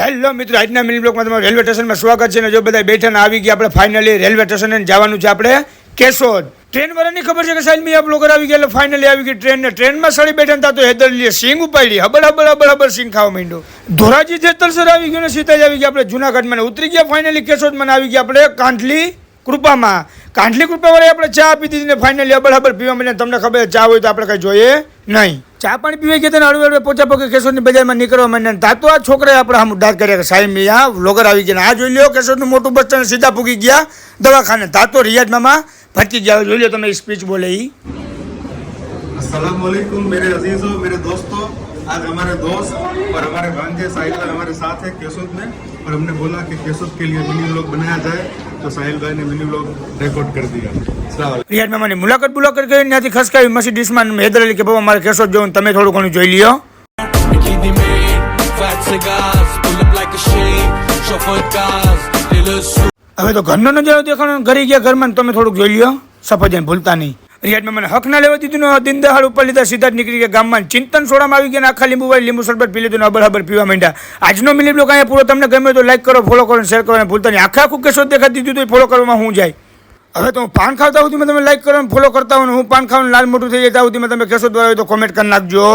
Hello મિત્રો, આજના mini બ્લોકમાં તમારું રેલવે સ્ટેશનમાં સ્વાગત છે ને જો બધા બેઠા આવી ગયા, આપણે ફાઇનલી રેલવે સ્ટેશને જવાનું છે આપણે કેશોદ. ટ્રેન વાળાની ખબર છે કે સાહેબ, મેં આ આવી ગયા એટલે ફાઇનલી આવી ગઈ ટ્રેન ને. ટ્રેનમાં સળી બેઠા હતા તો હેદર લીએ સિંગ ઉપાડી હબડ હબડ હબડ હબડ સિંગ ખાવા માંડ્યો. ધોરાજી જેતલસર આવી ગયો ને, સીતાજી આવી ગયા, આપણે જુનાગઢમાં ઉતરી ગયા ફાઇનલી કેશોદમાં આવી ગયા આપણે કાંઠલી કૃપામાં. કાંઠલી કૃપાવાળા આપણે ચા આપી દીધી ને ફાઇનલી હબળ હબળ પીવા મળે તમને ખબર છે ચા હોય તો આપણે કઈ જોઈએ નહીં ચા પાણી પીવા ગયા હતા ને હળવે હળવે પોચા પગે કેશોદની બજારમાં નીકળવા માંડ્યા ને તાતો આ છોકરાએ આપણે આમ દાંત કર્યા કે સાહેબ મેં આ વ્લોગર આવી ગયા ને આ જોઈ લ્યો કેશોદનું મોટું બસ સ્ટેન્ડ સીધા પૂગી ગયા દવાખાને તાતો રિયાદ મામા ભટકી ગયા જોઈ લ્યો તમે સ્પીચ બોલે ઈ अस्सलाम वालेकुम मेरे अजीजों मेरे दोस्तों आज हमारे दोस्त और हमारे भांजे साहिल भाई हमारे साथ है केसोद में और हमने बोला कि केसोद के लिए मिनी व्लॉग बनाया जाए तो साहिल भाई ने मिनी व्लॉग रिकॉर्ड कर दिया अस्सलाम वालेकुम। રિયાદ મામાની મુલાકાત મુલાકાત કરી ત્યાંથી ખસકાવી મસી ડિશમાં હેદર અલી કે બાબા મારે કેશોદ જવું તમે થોડું ઘણું જોઈ લ્યો Bikini man, fat cigars, pull up like a shame, chauffeur cars, dealers હવે તો ઘરનો નજારો દેખાણો ઘરે ગયા ઘરમાં ને તમે થોડુંક જોઈ લ્યો સફરજન ભૂલતા નહીં રિયાદમાં મને હક ના લેવા દીધું દિન દહાડ ઉપર લીધા સીધા જ નીકળી ગયા ગામમાં. ચિંતન સોડામાં આવી ગયા આખા લીંબુ વાળી લીંબુ શરબત પી લીધું અબર હબર પીવા માંડ્યા. આજનો મિલી બ્લોગ અહીંયા પૂરો. તમને ગમે તો લાઈક કરો ફોલો કરો શેર કરો અને ભૂલતા નહીં. આખા આખું કેશોદ દેખાડી દીધું તો ફોલો કરવામાં હું જાય. હવે તો હું પાન ખાવતા સુધીમાં તમે લાઈક કરો અને ફોલો કરતા ને હું પાન ખાવાનું લાલ મોટું થઈ જાય ત્યાં સુધીમાં તમે કેશો દ્વારા તો કોમેન્ટ કરી નાખજો.